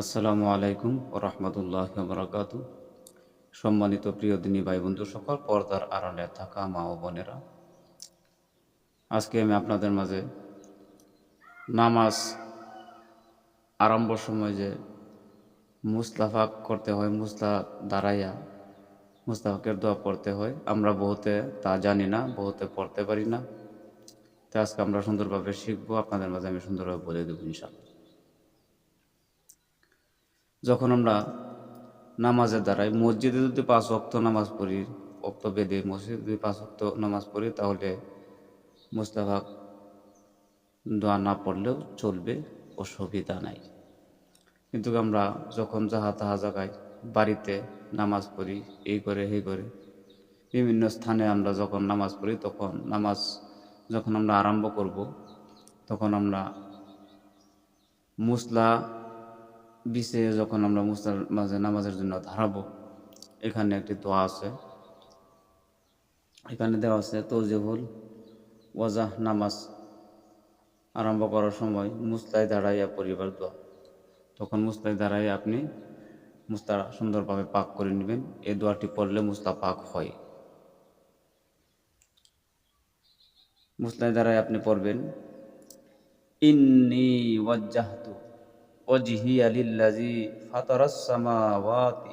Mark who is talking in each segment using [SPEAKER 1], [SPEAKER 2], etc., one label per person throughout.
[SPEAKER 1] আসসালামু আলাইকুম রহমতুল্লাহ বরাকাত সম্মানিত প্রিয় দিনী ভাই বন্ধু সকল পর্দার আড়ালে থাকা মা ও বোনেরা, আজকে আমি আপনাদের মাঝে নামাজ আরম্ভ সময় যে মুস্তাফাক করতে হয় মুস্তা দাঁড়াইয়া মুস্তাফাকের দোয়া পড়তে হয়। আমরা বহুতে তা জানি না, বহুতে পড়তে পারি না। তো আজকে আমরা সুন্দরভাবে শিখব। আপনাদের মাঝে আমি সুন্দরভাবে বলে দেবো ইনশাল্লাহ যখন আমরা নামাজের দ্বারাই মসজিদে যদি পাঁচ অক্ত নামাজ পড়ি অক্ত বেদে মসজিদে যদি পাঁচ অক্ত নামাজ পড়ি, তাহলে মুস্তাফা দোয়া না পড়লেও চলবে, অসুবিধা নাই। কিন্তু আমরা যখন যাহা তাহা জায়গায় বাড়িতে নামাজ পড়ি, এই করে এই করে, বিভিন্ন স্থানে আমরা যখন নামাজ পড়ি, তখন নামাজ যখন আমরা আরম্ভ করব, তখন আমরা মুসলা বিছে যখন আমরা মুস্তার মাঝে নামাজের জন্য দাঁড়াবো, এখানে একটি দোয়া আছে। এখানে দেওয়া আছে তৌজিবুল ওয়াজাহ নামাজ আরম্ভ করার সময় মুস্তায় দাঁড়াইয়া পরিবার দোয়া। তখন মুস্তায় দাঁড়াইয়া আপনি মুস্তা সুন্দরভাবে পাক করে নেবেন। এই দোয়াটি পড়লে মুস্তা পাক হয়। মুস্তায় দাঁড়ায় আপনি পড়বেন, ইন্নি ওয়াজ্জাহতু وجهي للذي فطر السماوات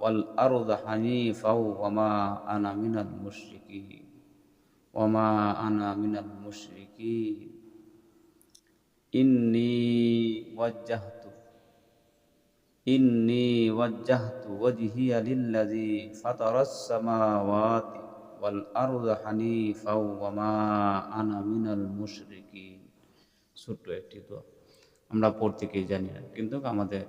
[SPEAKER 1] والأرض حنيفا وما أنا من المشركين. وما أنا من المشركين. إني وجهت إني وجهت وجهي للذي فطر السماوات والأرض حنيفا وما أنا من المشركين. سورة 82 আমরা প্রত্যেকেই জানি না কিন্তু আমাদের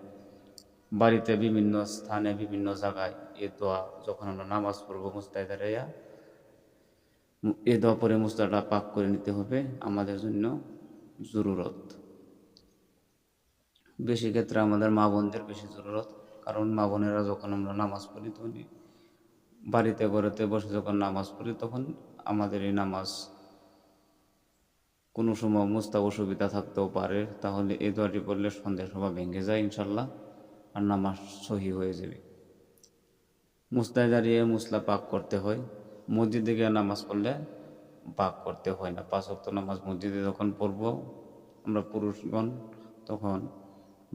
[SPEAKER 1] বাড়িতে বিভিন্ন স্থানে, বিভিন্ন জায়গায় এ দোয়া, যখন আমরা নামাজ পড়ব মুস্তায় দাঁড়াইয়া এ দোয়া পরে মুস্তাটা পাক করে নিতে হবে। আমাদের জন্য জরুরত। বেশি ক্ষেত্রে আমাদের মা বোনদের বেশি জরুরত। কারণ মা বোনেরা যখন আমরা নামাজ পড়ি তখন বাড়িতে, ঘরেতে বসে যখন নামাজ পড়ি, তখন আমাদের এই নামাজ কোনো সময় মুস্তা অসুবিধা থাকতেও পারে, তাহলে এই দোয়াটি পড়লে সন্ধ্যা সময় ভেঙে যায় ইনশাল্লাহ আর নামাজ সহি হয়ে যাবে। মুস্তায় দাঁড়িয়ে মুসলা পাক করতে হয়, মসজিদে গিয়ে নামাজ পড়লে পাক করতে হয় না। পাঁচ অক্ত নামাজ মসজিদে যখন পড়ব, আমরা পুরুষগণ, তখন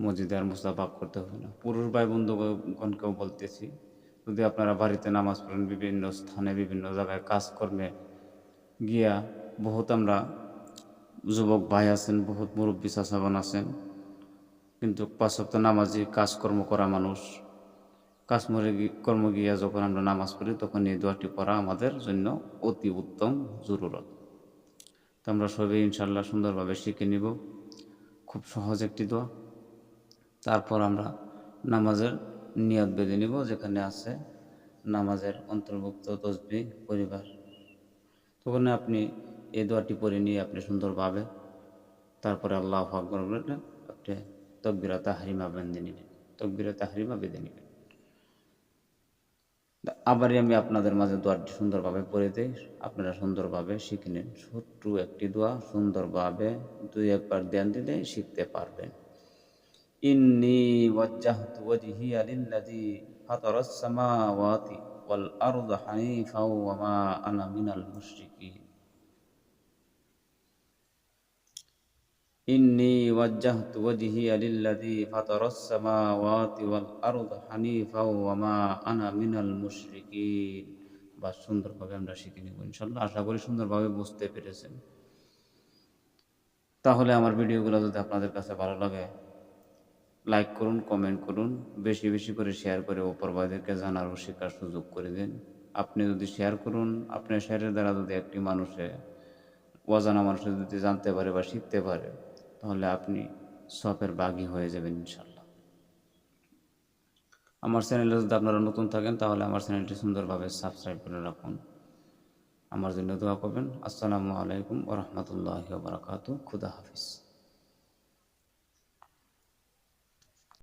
[SPEAKER 1] মসজিদে আর মুসলা পাক করতে হয় না। পুরুষ ভাই বন্ধুগণকেও বলতেছি, যদি আপনারা বাড়িতে নামাজ পড়েন বিভিন্ন স্থানে বিভিন্ন জায়গায় কাজকর্মে গিয়া বহুত আমরা যুবক ভাই আছেন, বহুত মুরব্বী চাচাগণ আছেন। কিন্তু পাঁচক্ত নামাজি কাজকর্ম করা মানুষ। কাজমরে কর্ম গিয়া যখন আমরা নামাজ পড়ি, তখন এই দোয়াটি পড়া আমাদের জন্য অতি উত্তম জরুরত। তো আমরা সবাই ইনশাল্লাহ সুন্দরভাবে শিখে নিব। খুব সহজ একটি দোয়া। তারপর আমরা নামাজের নিয়ত বেঁধে নিব, যেখানে আছে নামাজের অন্তর্ভুক্ত তসবি পরিবার। তখন আপনি এই দোয়াটি পরে নিয়ে আপনি সুন্দরভাবে তারপরে আল্লাহ আকবর বললেন, আপনি তকবিরা তাহারিমা বেঁধে নেবেন তকবিরা তাহারিমা বেঁধে নেবেন আবারই আমি আপনাদের মাঝে দোয়াটি সুন্দরভাবে পড়ে দিই, আপনারা সুন্দরভাবে শিখে নিন। ছোট্ট একটি দোয়া, সুন্দরভাবে দুই একবার ধ্যান দিলে শিখতে পারবেন। ইন্নি ফাতারাস সামাওয়াতি ওয়াল ওয়া মা আনা মিনাল মুশরিকিন। إني وجهت وجهي للذي فطر السماوات والأرض حنيفا وما أنا من المشركين বা সুন্দরভাবে আমরা শিখে নেব ইনশাল্লাহ আশা করি সুন্দরভাবে বুঝতে পেরেছেন তাহলে আমার ভিডিওগুলো যদি আপনাদের কাছে ভালো লাগে লাইক করুন কমেন্ট করুন বেশি বেশি করে শেয়ার করে ওপরবাদীদেরকে জানার ও শেখার সুযোগ করে দিন আপনি যদি শেয়ার করুন আপনার শেয়ারের দ্বারা যদি একটি মানুষে অজানা মানুষে যদি জানতে পারে বা শিখতে পারে তাহলে আপনি সপের বাগি হয়ে যাবেন ইনশাল্লাহ আমার চ্যানেলে যদি আপনারা নতুন থাকেন, তাহলে আমার চ্যানেলটি সুন্দরভাবে সাবস্ক্রাইব করে রাখুন। আমার জন্য দোয়া করবেন। আসসালামু আলাইকুম ওরহমতুল্লাহ বারকাতু খুদা হাফিজ।